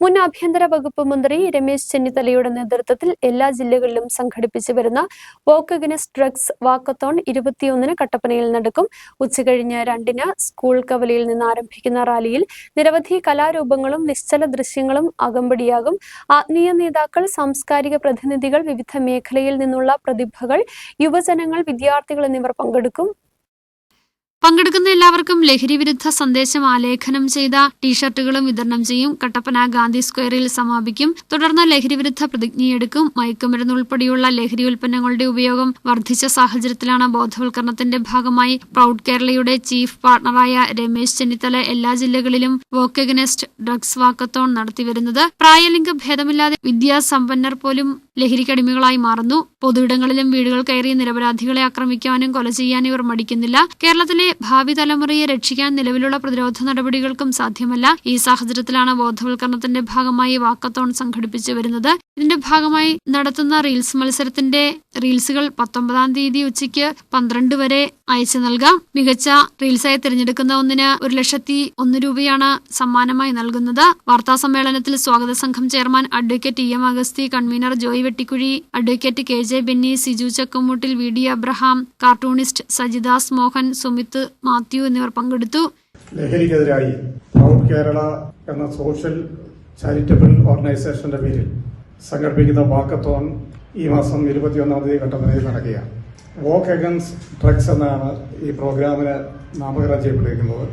മുൻ ആഭ്യന്തര വകുപ്പ് മന്ത്രി രമേശ് ചെന്നിത്തലയുടെ നേതൃത്വത്തിൽ എല്ലാ ജില്ലകളിലും സംഘടിപ്പിച്ചു വരുന്ന വോക്ക് അഗനസ്റ്റ് ഡ്രഗ്സ് വാക്കത്തോൺ ഇരുപത്തിയൊന്നിന് കട്ടപ്പനയിൽ നടക്കും. ഉച്ചകഴിഞ്ഞ് രണ്ടിന് സ്കൂൾ കവലയിൽ നിന്ന് ആരംഭിക്കുന്ന റാലിയിൽ നിരവധി കലാരൂപങ്ങളും നിശ്ചല ദൃശ്യങ്ങളും അകമ്പടിയാകും. ആത്മീയ നേതാക്കൾ സാംസ്കാരിക പ്രതിനിധികൾ വിവിധ മേഖലയിൽ നിന്നുള്ള പ്രതിഭകൾ യുവജനങ്ങൾ വിദ്യാർത്ഥികൾ എന്നിവർ പങ്കെടുക്കും. പങ്കെടുക്കുന്ന എല്ലാവർക്കും ലഹരി വിരുദ്ധ സന്ദേശം ആലേഖനം ചെയ്ത ടീഷർട്ടുകളും വിതരണം ചെയ്യും. കട്ടപ്പന ഗാന്ധി സ്ക്വയറിൽ സമാപിക്കും. തുടർന്ന് ലഹരി വിരുദ്ധ പ്രതിജ്ഞയെടുക്കും. മയക്കുമരുന്ന് ഉൾപ്പെടെയുള്ള ലഹരി ഉൽപ്പന്നങ്ങളുടെ ഉപയോഗം വർദ്ധിച്ച സാഹചര്യത്തിലാണ് ബോധവൽക്കരണത്തിന്റെ ഭാഗമായി പ്രൌഡ് കേരളയുടെ ചീഫ് പാർട്ണറായ രമേശ് ചെന്നിത്തല എല്ലാ ജില്ലകളിലും വോക്ക് ഡ്രഗ്സ് വാക്കത്തോൺ നടത്തിവരുന്നത്. പ്രായലിംഗ ഭേദമില്ലാതെ വിദ്യാസമ്പന്നർ പോലും ലഹരിക്കടിമകളായി മാറുന്നു. പൊതുയിടങ്ങളിലും വീടുകൾ കയറി നിരപരാധികളെ ആക്രമിക്കാനും കൊല ചെയ്യാനും ഇവർ മടിക്കുന്നില്ല. കേരളത്തിലെ ഭാവി തലമുറയെ രക്ഷിക്കാൻ നിലവിലുള്ള പ്രതിരോധ നടപടികൾക്കും സാധ്യമല്ല. ഈ സാഹചര്യത്തിലാണ് ബോധവൽക്കരണത്തിന്റെ ഭാഗമായി വാക്കത്തോൺ സംഘടിപ്പിച്ചു വരുന്നത്. ഇതിന്റെ ഭാഗമായി നടത്തുന്ന റീൽസ് മത്സരത്തിന്റെ റീൽസുകൾ പത്തൊമ്പതാം തീയതി ഉച്ചയ്ക്ക് പന്ത്രണ്ട് വരെ അയച്ചു നൽകാം. മികച്ച റീൽസായി തിരഞ്ഞെടുക്കുന്ന ഒന്നിന് ഒരു ലക്ഷത്തി ഒന്ന് രൂപയാണ് സമ്മാനമായി നൽകുന്നത്. വാർത്താ സമ്മേളനത്തിൽ സ്വാഗത സംഘം chairman advocate E M Agasthi convener Joy Vettikuzhi advocate K J Benny Siju Chakkamoottil V D Abraham cartoonist Sajidas Mohan Sumith Mathew എന്നിവർ പങ്കെടുത്തു. ലഹരിക്കെതിരായി കേരള എന്ന സോഷ്യൽ ചാരിറ്റബിൾ ഓർഗനൈസേഷന്റെ പേരിൽ സംഘടിപ്പിക്കുന്ന വാക്കത്തോൺ ഈ മാസം ഇരുപത്തിയൊന്നാം തീയതി കട്ടപ്പനയിൽ നടക്കുകയാണ്. വോക്ക് അഗൻസ് ഡ്രഗ്സ് എന്നാണ് ഈ പ്രോഗ്രാമിന് നാമകരണം ചെയ്യപ്പെട്ടിരിക്കുന്നത്.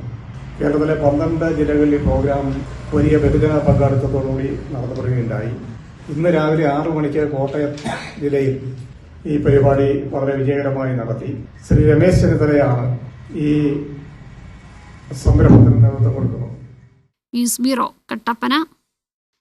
കേരളത്തിലെ പന്ത്രണ്ട് ജില്ലകളിൽ ഈ പ്രോഗ്രാം വലിയ ബഹുജന പങ്കാളിത്തത്തോടുകൂടി നടത്തപ്പെടുകയുണ്ടായി ഇന്ന് രാവിലെ ആറു മണിക്ക് കോട്ടയം ജില്ലയിൽ ഈ പരിപാടി വളരെ വിജയകരമായി നടത്തി. ശ്രീ രമേശ് ചെന്നിത്തലയാണ് ഈ സംരംഭത്തിന് നേതൃത്വം കൊടുക്കുന്നത്. News bureau Kattappana.